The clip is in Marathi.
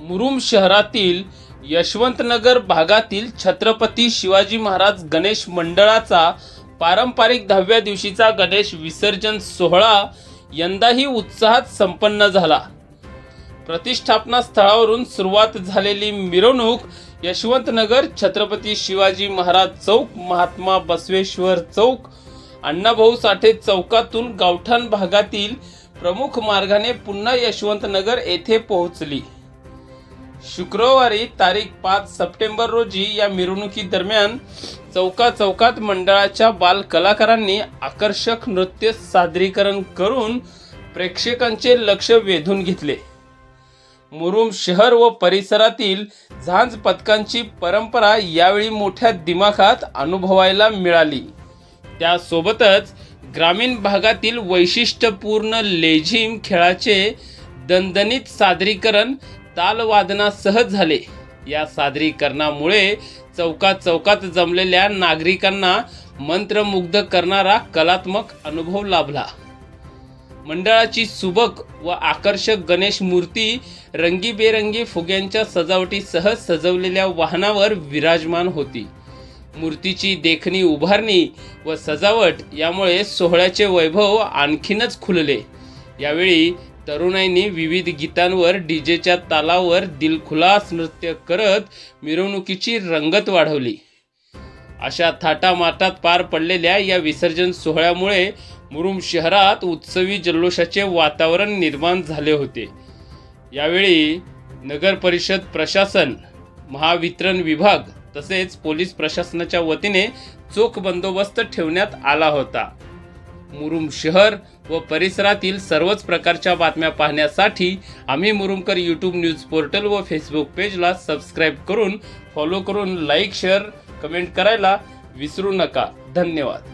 मुरुम शहरातील यशवंतनगर भागातील छत्रपती शिवाजी महाराज गणेश मंडळाचा पारंपरिक दहाव्या दिवशीचा गणेश विसर्जन सोहळा यंदाही उत्साहात संपन्न झाला. प्रतिष्ठापना स्थळावरून सुरुवात झालेली मिरवणूक यशवंतनगर छत्रपती शिवाजी महाराज चौक महात्मा बसवेश्वर चौक अण्णाभाऊ साठे चौकातून गावठाण भागातील प्रमुख मार्गाने पुन्हा यशवंतनगर येथे पोहोचली. शुक्रवारी तारीख पाच सप्टेंबर रोजी या मिरवणुकीदरम्यान चौका चौकात मंडळाच्या बाल कलाकारांनी आकर्षक नृत्य सादरीकरण करून प्रेक्षकांचे लक्ष वेधून घेतले. मुरुम शहर व परिसरातील झांज पथकांची परंपरा यावेळी मोठ्या दिमाखात अनुभवायला मिळाली. त्यासोबतच ग्रामीण भागातील वैशिष्ट्यपूर्ण लेझिम खेळाचे दणदणीत सादरीकरण तालवादनासह झाले. या सादरीकरणामुळे चौकात चौकात जमलेल्या नागरिकांना मंत्रमुग्ध करणारा कलात्मक अनुभव लाभला. मंडळाची सुबक व आकर्षक गणेश मूर्ती रंगीबेरंगी फुग्यांच्या सजावटीसह सजवलेल्या वाहनावर विराजमान होती. मूर्तीची देखणी उभारणी व सजावट यामुळे सोहळ्याचे वैभव आणखीनच खुलले. यावेळी तरुणाईंनी विविध गीतांवर डीजेच्या तालावर दिलखुलास नृत्य करत मिरवणुकीची रंगत वाढवली. अशा थाटामाटात पार पडलेल्या या विसर्जन सोहळ्यामुळे मुरुम शहरात उत्सवी जल्लोषाचे वातावरण निर्माण झाले होते. यावेळी नगर परिषद प्रशासन महावितरण विभाग तसेच पोलीस प्रशासनाच्या वतीने चोख बंदोबस्त ठेवण्यात आला होता. मुरुम शहर व परिसरातील सर्वच प्रकारच्या बातम्या पाहण्यासाठी आम्ही मुरुमकर यूट्यूब न्यूज पोर्टल व फेसबुक पेजला सबस्क्राईब करून फॉलो करून लाईक शेअर कमेंट करायला विसरू नका. धन्यवाद.